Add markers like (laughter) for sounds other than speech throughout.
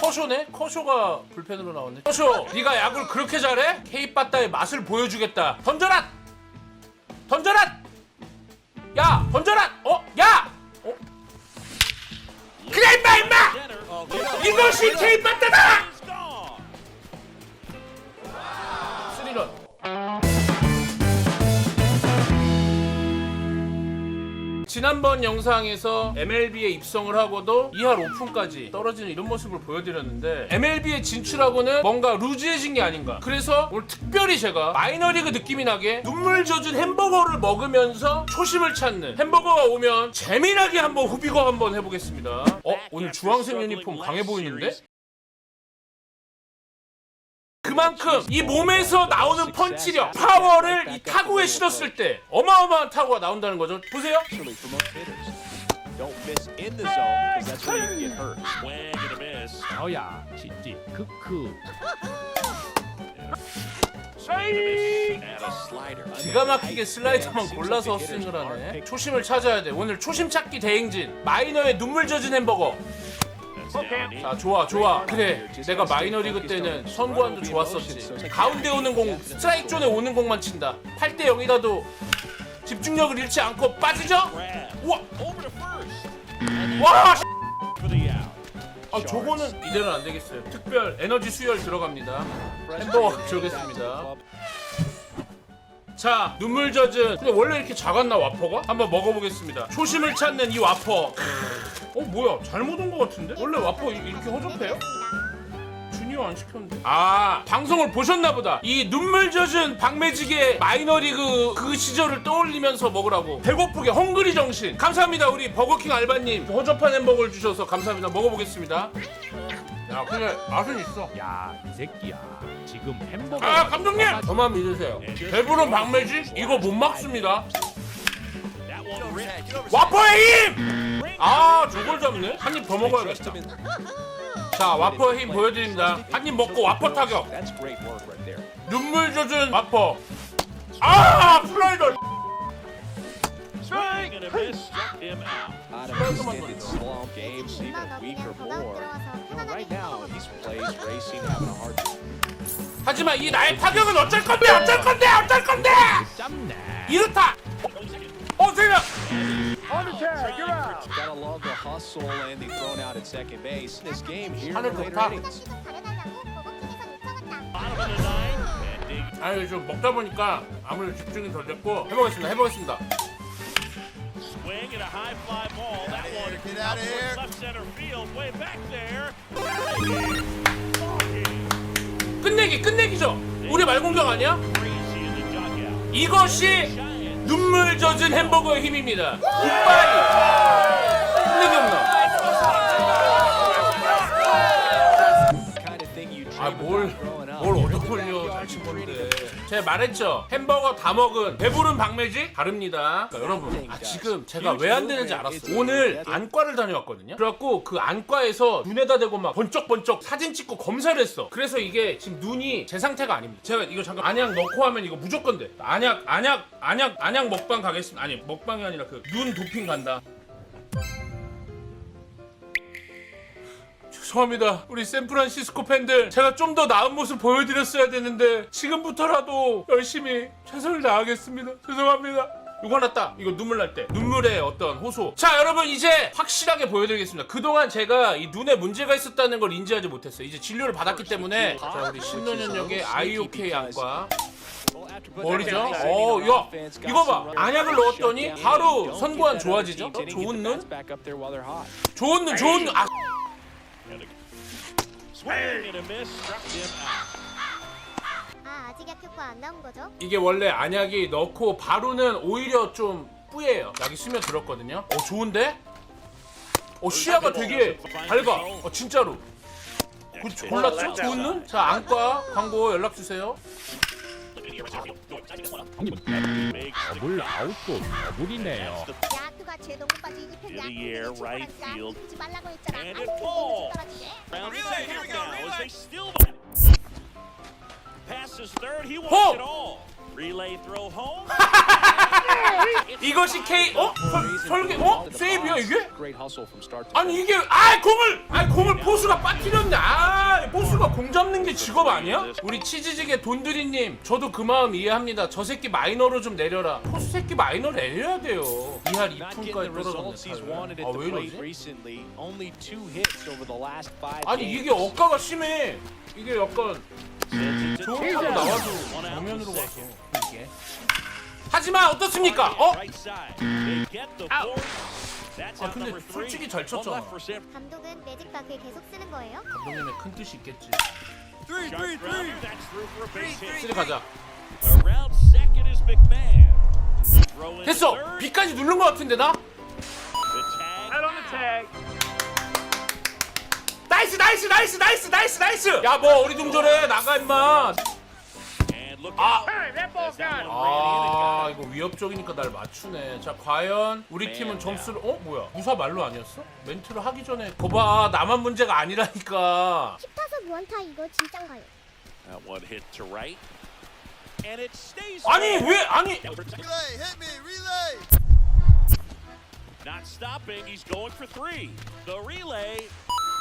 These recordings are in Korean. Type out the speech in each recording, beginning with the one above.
커쇼네? 커쇼가 불펜으로 나왔네. 커쇼, 네가 야구를 그렇게 잘해? 케이빠따의 맛을 보여주겠다. 던져라! 던져라! 야, 던져라! 어, 야! 어? 그래 임마 임마! 이것이 케이빠따다! 지난번 영상에서 MLB에 입성을 하고도 2할 오픈까지 떨어지는 이런 모습을 보여드렸는데 MLB에 진출하고는 뭔가 루즈해진 게 아닌가 그래서 오늘 특별히 제가 마이너리그 느낌이 나게 눈물 젖은 햄버거를 먹으면서 초심을 찾는 햄버거가 오면 재미나게 한번 후비거 한번 해보겠습니다 어? 오늘 주황색 유니폼 강해 보이는데? 그만큼 이 몸에서 나오는 펀치력, 파워를 이 타구에 실었을 때 어마어마한 타구가 나온다는 거죠. 보세요. Especially for most hitters. Don't miss in the zone because that's where you can get hurt. Swing and a miss. 어야 진지 크크 Swing and a miss. And a Slider. 기가 막히게 슬라이더만 골라서 스윙을 하네. 초심을 찾아야 돼. 오늘 초심 찾기 대행진. 마이너의 눈물 젖은 햄버거. In. 자, 좋아, 좋아. 그래. 내가 마이너리그 때는 선구안도 좋았었지. 가운데 오는 공, 스트라이크 존에 오는 공만 친다. 8대 0이라도 집중력을 잃지 않고 빠지죠? 우와! 와! 아, 저거는 이대로는 안 되겠어요. 특별 에너지 수혈 들어갑니다. 햄버거 들어겠습니다. 자, 눈물 젖은. 근데 원래 이렇게 작았나 와퍼가? 한번 먹어보겠습니다. 초심을 찾는 이 와퍼. 어 뭐야? 잘못 온것 같은데? 원래 와퍼 이- 이렇게 허접해요? 주니어 안 시켰는데? 아 방송을 보셨나 보다. 이 눈물 젖은 박매직의 마이너리그 그 시절을 떠올리면서 먹으라고. 배고프게 헝그리 정신. 감사합니다 우리 버거킹 알바님. 허접한 햄버거를 주셔서 감사합니다. 먹어보겠습니다. 야 근데 맛은 있어. 야 이 새끼야 지금 햄버거 아 감독님! 저만 믿으세요. 배부른 박매직 이거 못 막습니다. 와퍼의 힘! 아 저걸 잡네? 한 입 더 먹어야겠다. 자 와퍼의 힘 보여드립니다. 한 입 먹고 와퍼 타격. 눈물 젖은 와퍼. 아 플라이더. 하지만 이 나의 타격은 어쩔 건데 어쩔 건데 어쩔 건데 이렇다. 어 세명. Gotta love the hustle and the thrown out at second base. This game here in the later innings. Bottom of the ninth. And dig. 아니 좀 먹다 보니까 아무래도 집중이 덜 됐고 해보겠습니다. 해보겠습니다. Swing and a high fly ball. That one. Get out of here. Left center field. Way back there. 끝내기 끝내기죠. 우리 말공격 아니야? Crazy in the dugout. 이것이. 눈물 젖은 햄버거의 힘입니다. 굿바이. 끝내기 없나? Creating 제가 말했죠. 햄버거 다 먹은 배부른 박매직? 다릅니다. 그러니까 여러분 아 지금 제가 왜 안 되는지 알았어요. 오늘 안과를 다녀왔거든요. 그래갖고 그 안과에서 눈에다 대고 막 번쩍번쩍 사진 찍고 검사를 했어. 그래서 이게 지금 눈이 제 상태가 아닙니다. 제가 이거 잠깐 안약 넣고 하면 이거 무조건 돼. 안약 안약 안약 안약 먹방 가겠습니다. 아니 먹방이 아니라 그 눈 도핑 간다 죄송합니다. 우리 샌프란시스코 팬들 제가 좀 더 나은 모습 보여드렸어야 되는데 지금부터라도 열심히 최선을 다하겠습니다. 죄송합니다. 이거 하나 딱 이거 눈물 날 때 눈물의 어떤 호소 자 여러분 이제 확실하게 보여드리겠습니다 그동안 제가 이 눈에 문제가 있었다는 걸 인지하지 못했어요 이제 진료를 받았기 때문에 자 우리 신노년역의 IOK 안과 after putting 머리죠? 어, on 야, 이거 봐. 안약을 넣었더니 바로 Don't 좋아지죠? 좋은 눈? 좋은 눈 좋은 눈 아, 아 아직 약 효과 안 나온 거죠? 이게 원래 안약이 넣고 바로는 오히려 좀 뿌예요. 약이 스며 들었거든요. 어 좋은데? 어 시야가 되게 밝아. 어 진짜로. 그, 골랐죠? 좋은 눈? 자 안과 광고 연락 주세요. 더블 아웃도 더블이네요 야 투가 제 농구까지 입힌 In the air, right field. 지 말라고 했잖아. And 아이, it falls. 떨어지게. Round Relay, second here we go, now as relay. they still passes third. He wants Home. it all. Relay throw home. 이것이 K 어? 설, 설계 어? 세이브야 이게? 아니 이게 아 공을 아 공을 포수가 빠뜨렸네 아 포수가 공 잡는 게 직업 아니야? 우리 치즈직의 돈드리님 저도 그 마음 이해합니다 저 새끼 마이너로 좀 내려라 포수 새끼 마이너 내려야 돼요 이할 Not getting the 2푼까지 results he's wanted 떨어졌네 아왜 이러지? 아니. 이게 억가가 심해 이게 약간 좋은. 타고 나와도 정면으로 가서. 이게 하지만 어떻습니까? 어? 아 근데. 솔직히 잘 쳤잖아 감독은 매직박을 계속 쓰는 거예요? 감독님의 큰 뜻이 있겠지. 쓰리 가자 됐어. B까지 누른 것 같은데 나? 나이스 나이스 나이스 나이스 나이스 나이스 야뭐 어리둥절해 나가 임마 아. 아. 이거 위협적이니까 날 맞추네 자 과연 우리 팀은 점수를 어 뭐야 무사 말로 아니었어? 멘트를 하기 전에 거봐 나만 문제가 아니라니까 10타석 무안타 이거 진짠가요? That one hit to right. And it stays. 아니. 왜 아니 Relay, hit me, relay. Not stopping. He's going for three. The relay.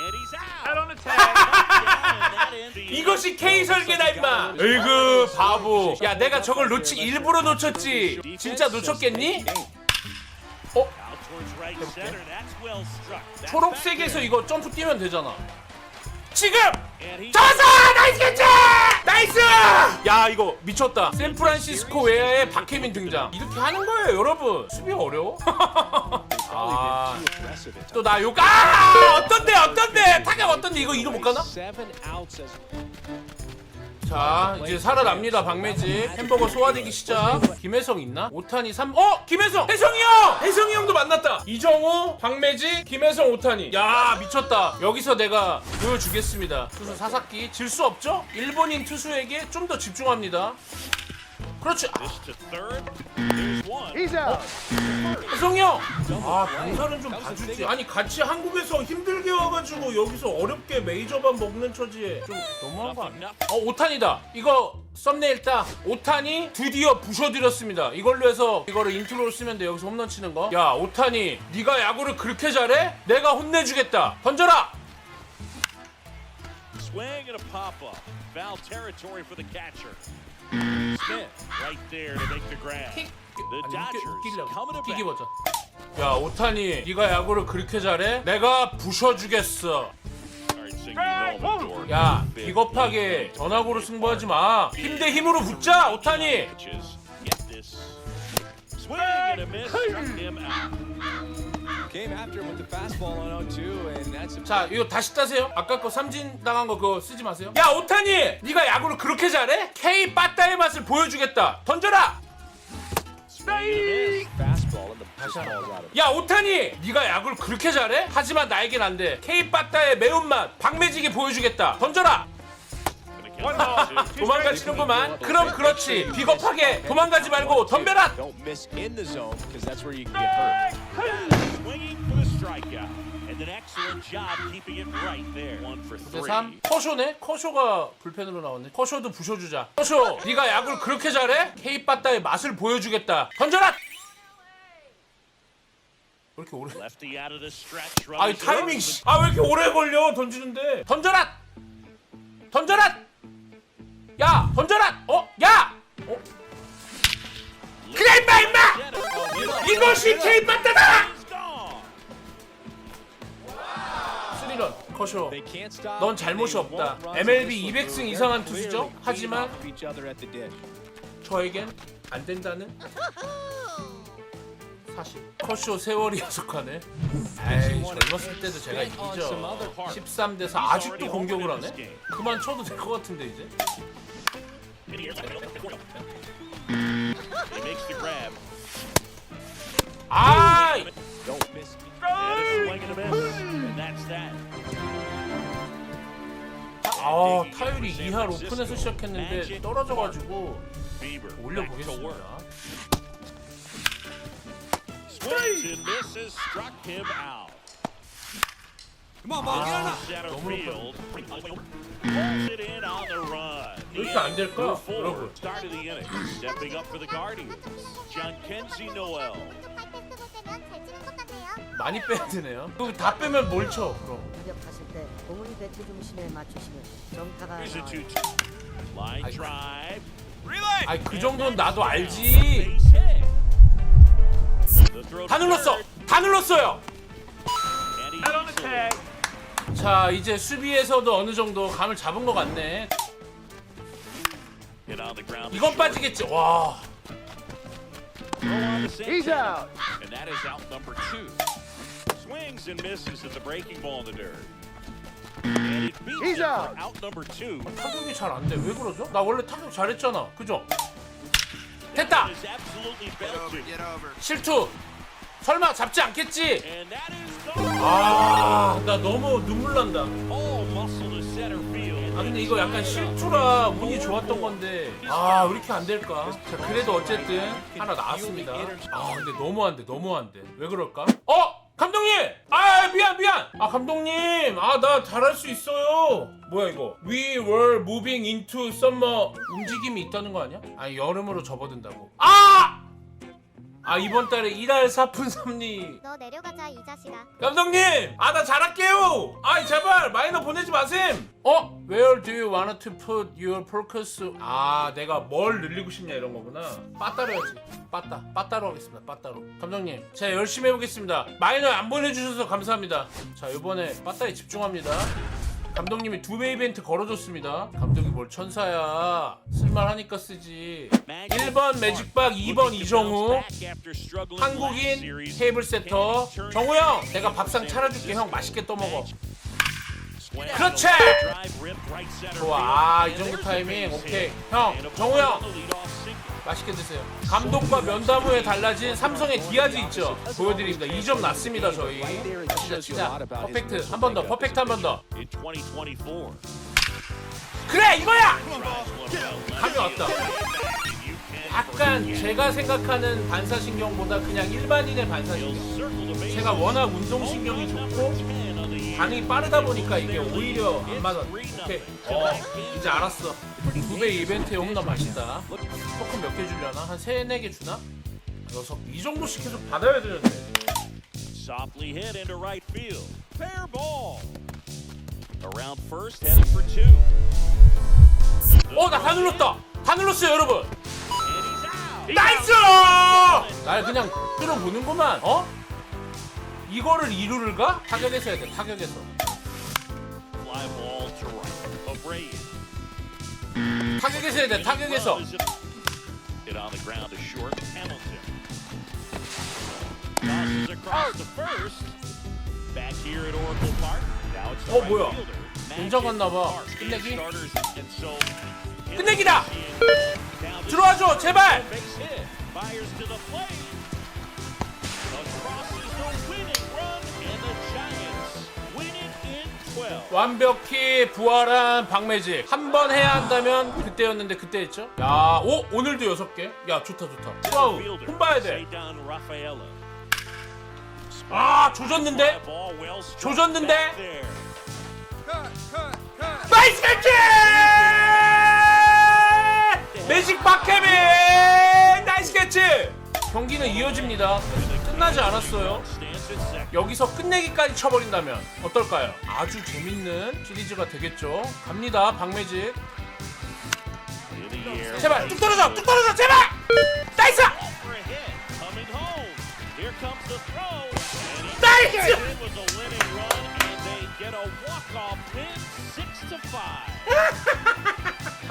(laughs) The 이것이 K 설계다 임마. 에이그 바보. 야 내가 저걸 놓치 일부러 놓쳤지. 진짜 놓쳤겠니? 어? 초록색에서 이거 점프 뛰면 되잖아. 지금! 잡았어! 나이스 캐치! 나이스! 야 이거 미쳤다. 샌프란시스코 웨어의 박혜민 등장. 이렇게 하는 거예요 여러분. 수비 어려워? (laughs) 아... Too aggressive at 또나 욕... 아! 어떤데 어떤데 타격 어떤데 이거 이거 못 가나? 자 이제 살아납니다 박매직 햄버거 소화되기 시작 김혜성 있나? 오타니 3 어! 김혜성! 혜성이 형! 혜성이 형도 만났다 이정우, 박매직, 김혜성, 오타니 야 미쳤다 여기서 내가 보여주겠습니다 투수 사사키 질 수 없죠? 일본인 투수에게 좀 더 집중합니다 그렇지 아, This to third. There's one. 혜성이 형! 아 병사는 좀 봐주지 아니 같이 한국에서 힘들게 와가지고 여기서 어렵게 메이저만 먹는 처지에 좀 너무한 거 아니야? 어 오탄이다 이거 썸네일 따 오탄이 드디어 부셔드렸습니다 이걸로 해서 이거를 인트로로 쓰면 돼 여기서 홈런 치는 거 야 오탄이 네가 야구를 그렇게 잘해? 내가 혼내주겠다 던져라 Swing and a pop up. Foul territory for the catcher. Smith right there to make the grab. 킥 The 아니 Dodgers 웃기, coming 웃기려고 to 끼기 bat. 버전 야 오탄이 네가 야구를 그렇게 잘해? 내가 부셔주겠어 야 비겁하게 전화고로 승부하지 마 힘 대 힘으로 붙자 오타니 pitches. Get this. Swing and a miss. Struck him out. came after him with the fastball on 0-2, and that's a 자 이거 다시 따세요 아까 거 삼진 당한 거 그거 쓰지 마세요 야 오타니 네가 야구를 그렇게 잘해? K 빠따의 맛을 보여주겠다 던져라 fastball, and the out of. 야 오타니 네가 야구를 그렇게 잘해? 하지만 나에겐 안돼 K 빠따의 매운맛 박매직이 보여주겠다 던져라. 도망가시는구만 그럼 그렇지 비겁하게 도망가지 말고 덤벼라 Don't miss in the zone because that's where you can get hurt. Swinging for the strikeout. And an excellent job keeping it right there. One for three. 대3 커쇼네? 커쇼가 불펜으로 나왔네 커쇼도 부셔주자 커쇼 네가 야구를 그렇게 잘해? K 빠따의 맛을 보여주겠다 던져라 왜 이렇게 오래. 아이 타이밍. 아왜 이렇게 오래 걸려 던지는데 던져라 던져라 야 던져라 어 야 어? 그래 임마 임마 이것이 K 빠따다 커쇼. 넌 잘못이 없다. MLB to 200승 They're 이상한 투수죠. 하지만. 저에겐 안 된다는 사실 커쇼 세월이 야속하네 에이 젊었을 때도 제가 이기죠 13대 4 아직도 공격을 하네 그만 쳐도 될 것 같은데 이제. 아 Don't 아, 타율이 2할 오픈에서 시작했는데 떨어져가지고 올려보겠습니다. 아, 너무. 왜 이렇게 안 될까? 여러분. 많이 빼야 되네요. 그거 다 빼면 뭘 쳐? 그럼. 타격하실 때 공을 배트 중심에 맞추시면 정타가 Here's a 나와요. 2-2. Line I- drive. 아이 그 정도는 나도 알지. Base hit. The throw 다 to 눌렀어. third, 다 눌렀어요. and he easily 자 이제 수비에서도 어느 정도 감을 잡은 것 같네. hit on the ground. 이건 빠지겠지. 와. To Santana. And that is out number two. Swings and misses at the breaking ball in the dirt. And it beats him for out number two. 타격이 잘 안 돼. 왜 그러죠? 나 원래 타격 잘했잖아. 그죠? 됐다. That is absolutely belted. Get over. 실투. 설마 잡지 않겠지? And that is gone. 아, 나 너무 눈물 난다. All muscle to center field. 아 근데 이거 약간 실투라 운이 좋았던 건데 아 왜 이렇게 안 될까? 자 그래도 어쨌든 하나 나왔습니다. 아 근데 너무 안 돼, 너무 안 돼. 왜 그럴까? 어 감독님! 아 미안 미안. 아 감독님, 아 나 잘할 수 있어요. 뭐야 이거? We were moving into summer. 움직임이 있다는 거 아니야? 아 여름으로 접어든다고. 아! 아 이번 달에 일할 사푼 섭리 너 내려가자 이 자식아. 감독님! 아 나 잘할게요! 아이 제발 마이너 보내지 마셈! 어? Where do you want to put your focus? 아 내가 뭘 늘리고 싶냐 이런 거구나 빠따로 해야지 빠따 빠따로 하겠습니다 빠따로 감독님 제가 열심히 해보겠습니다 마이너 안 보내주셔서 감사합니다 자 이번에 빠따에 집중합니다 감독님이 두 배 이벤트 걸어줬습니다. 감독이 뭘 천사야. 쓸만하니까 쓰지. 1번 매직박 2번 이정우. 한국인 테이블 세터. 정우 형 내가 밥상 차려줄게. 형 맛있게 떠먹어. 그렇지! 좋아. 아, 이 정도 타이밍. 오케이. 형 정우 형 맛있게 드세요. 감독과 면담 후에 달라진 삼성의 디아즈 있죠? 보여드립니다. 2점 났습니다 저희. 진짜 진짜. 퍼펙트. 한 번 더 퍼펙트 한 번 더. In 2024. 그래 이거야! 감이 왔다. 약간 제가 생각하는 반사신경보다 그냥 일반인의 반사신경. 제가 워낙 운동신경이 좋고 반응이 빠르다 보니까 이게 오히려 안 맞아. 오케이. 어, 이제 알았어. 두배 이벤트에 홈런 맛있다. 토큰 몇개 주려나? 한 세네 개 주나? 녀석 이 정도씩 계속 받아야 되는데. Softly hit into right field. Fair ball. Around first, headed for two. 어, 나 다 눌렀다. 다 눌렀어요, 여러분. 나이스! 날 그냥 끌어보는구만. 어? 이거를 이루를 가? 타격에서 해야 돼. 타격에서. 해야 돼. 타격에서. 어, 뭐야? 혼자 갔나 봐. Park. 끝내기? 끝내기다! 들어와줘, 제발! 완벽히 부활한 박매직 한 번 해야 한다면 그때였는데 그때 했죠 야, 오 오늘도 여섯 개. 야 좋다 좋다. 와우, Fielder, 혼 봐야 돼. Cedar Rafaela. 아 조졌는데? 조졌는데? 나이스 캐치! 매직 박해민 나이스 캐치! 경기는 이어집니다. 끝나지 않았어요. 여기서 끝내기까지 쳐버린다면 어떨까요? 아주 재밌는 시리즈가 되겠죠. 갑니다, 박매직. 제발 뚝 떨어져, 뚝 떨어져, 제발! 나이스! 나이스!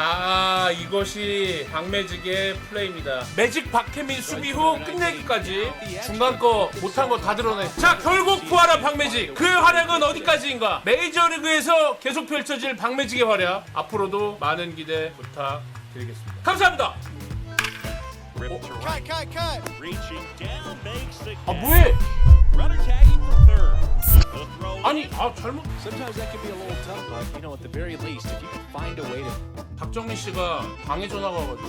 아 이것이 박매직의 플레이입니다. 매직 박혜민 수비 후 끝내기까지 중간 거 못한 거 다 드러내. 자 결국 부활한 박매직. 그 활약은 어디까지인가? 메이저리그에서 계속 펼쳐질 박매직의 활약. 앞으로도 많은 기대 부탁드리겠습니다. 감사합니다. Rip to Cut, right. cut, cut. Reaching down makes the 아 catch. 뭐해 Runner tagging for third. The throw. 아니 아 잘못 Sometimes that can be a little tough, but you know, at the very least, if you can find a way to 박정민 씨가 방에 전화가 와가지고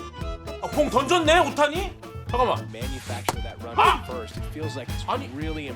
아, 공 던졌네 오타니 잠깐만 manufacture that run Ah! from first, it feels like it's 아니. really